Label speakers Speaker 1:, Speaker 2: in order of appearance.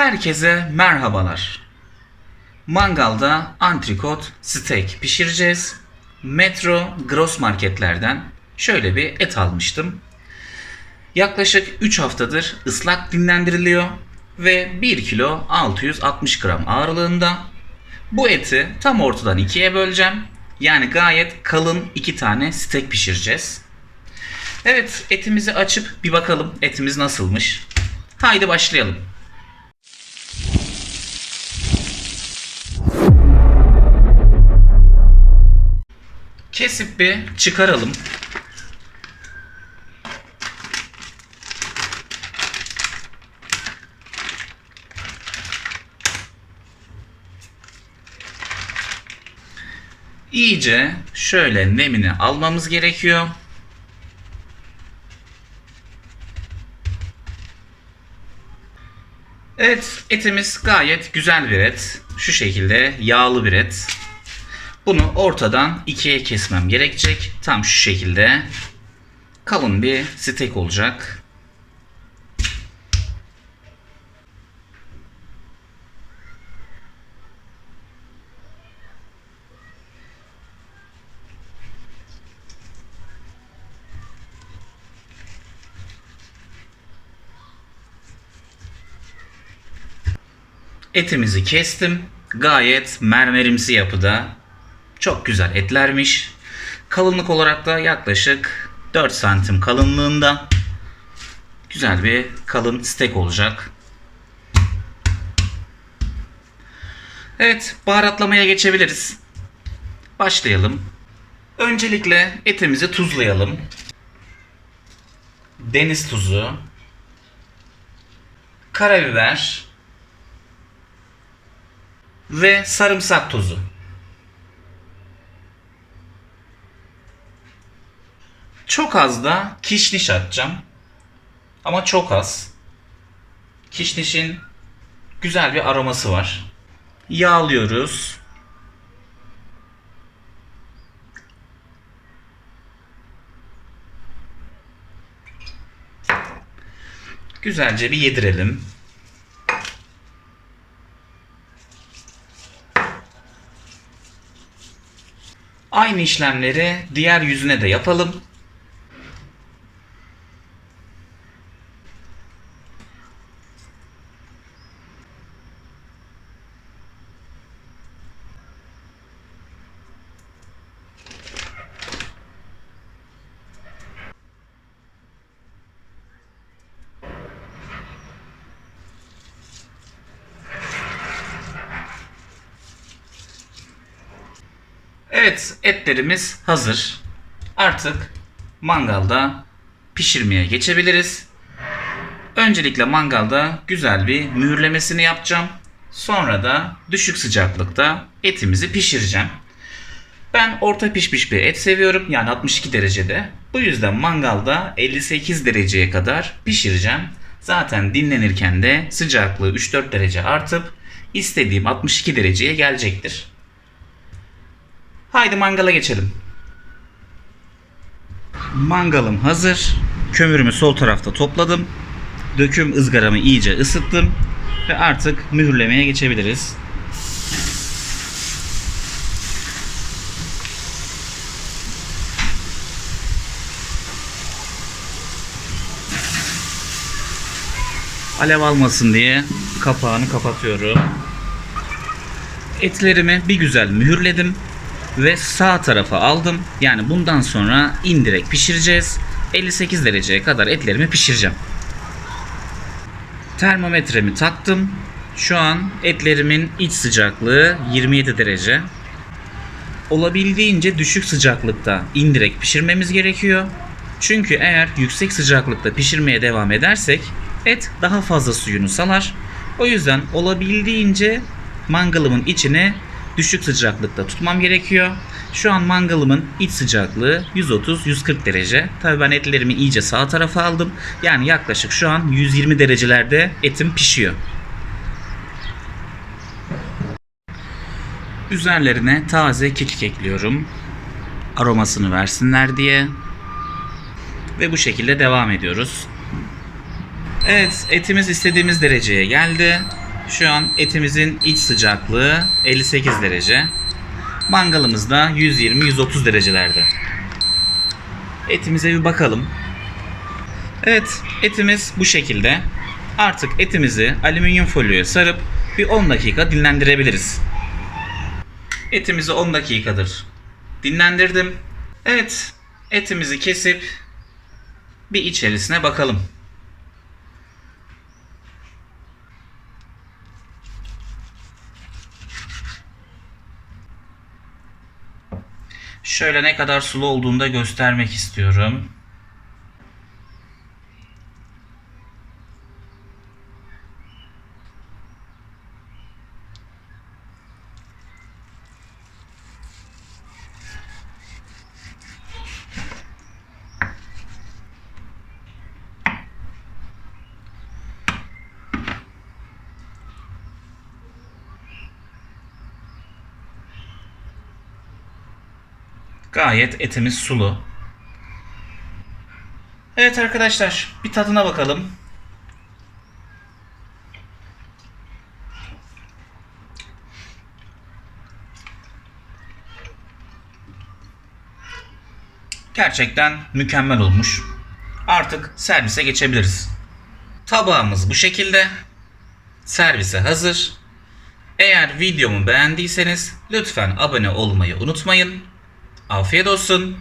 Speaker 1: Herkese merhabalar. Mangalda antrikot steak pişireceğiz. Metro Gross Marketlerden şöyle bir et almıştım. Yaklaşık 3 haftadır ıslak dinlendiriliyor ve 1 kilo 660 gram ağırlığında. Bu eti tam ortadan ikiye böleceğim. Yani gayet kalın iki tane steak pişireceğiz. Evet etimizi açıp bir bakalım etimiz nasılmış. Haydi başlayalım. Kesip bir çıkaralım. İyice şöyle nemini almamız gerekiyor. Evet, etimiz gayet güzel bir et. Şu şekilde yağlı bir et. Bunu ortadan ikiye kesmem gerekecek. Tam şu şekilde. Kalın bir steak olacak. Etimizi kestim. Gayet mermerimsi yapıda. Çok güzel etlermiş. Kalınlık olarak da yaklaşık 4 santim kalınlığında. Güzel bir kalın steak olacak. Evet, baharatlamaya geçebiliriz. Başlayalım. Öncelikle etimizi tuzlayalım. Deniz tuzu, karabiber, ve sarımsak tozu. Çok az da kişniş atacağım. Ama çok az. Kişnişin güzel bir aroması var. Yağlıyoruz. Güzelce bir yedirelim. Aynı işlemleri diğer yüzüne de yapalım. Evet, etlerimiz hazır. Artık mangalda pişirmeye geçebiliriz. Öncelikle mangalda güzel bir mühürlemesini yapacağım. Sonra da düşük sıcaklıkta etimizi pişireceğim. Ben orta pişmiş bir et seviyorum. Yani 62 derecede. Bu yüzden mangalda 58 dereceye kadar pişireceğim. Zaten dinlenirken de sıcaklığı 3-4 derece artıp istediğim 62 dereceye gelecektir. Haydi mangala geçelim. Mangalım hazır. Kömürümü sol tarafta topladım. Döküm ızgaramı iyice ısıttım. Ve artık mühürlemeye geçebiliriz. Alev almasın diye kapağını kapatıyorum. Etlerimi bir güzel mühürledim ve sağ tarafa aldım. Yani bundan sonra indirek pişireceğiz. 58 dereceye kadar etlerimi pişireceğim. Termometremi taktım. Şu an etlerimin iç sıcaklığı 27 derece. Olabildiğince düşük sıcaklıkta indirek pişirmemiz gerekiyor. Çünkü eğer yüksek sıcaklıkta pişirmeye devam edersek et daha fazla suyunu salar. O yüzden olabildiğince mangalımın içine düşük sıcaklıkta tutmam gerekiyor. Şu an mangalımın iç sıcaklığı 130-140 derece. Tabii ben etlerimi iyice sağ tarafa aldım. Yani yaklaşık şu an 120 derecelerde etim pişiyor. Üzerlerine taze kekik ekliyorum. Aromasını versinler diye. Ve bu şekilde devam ediyoruz. Evet etimiz istediğimiz dereceye geldi. Şu an etimizin iç sıcaklığı 58 derece. Mangalımız da 120-130 derecelerde. Etimize bir bakalım. Evet, etimiz bu şekilde. Artık etimizi alüminyum folyoya sarıp bir 10 dakika dinlendirebiliriz. Etimizi 10 dakikadır dinlendirdim. Evet, etimizi kesip bir içerisine bakalım. Şöyle ne kadar sulu olduğunu da göstermek istiyorum. Gayet etimiz sulu. Evet arkadaşlar bir tadına bakalım. Gerçekten mükemmel olmuş. Artık servise geçebiliriz. Tabağımız bu şekilde. Servise hazır. Eğer videomu beğendiyseniz lütfen abone olmayı unutmayın. Afiyet olsun.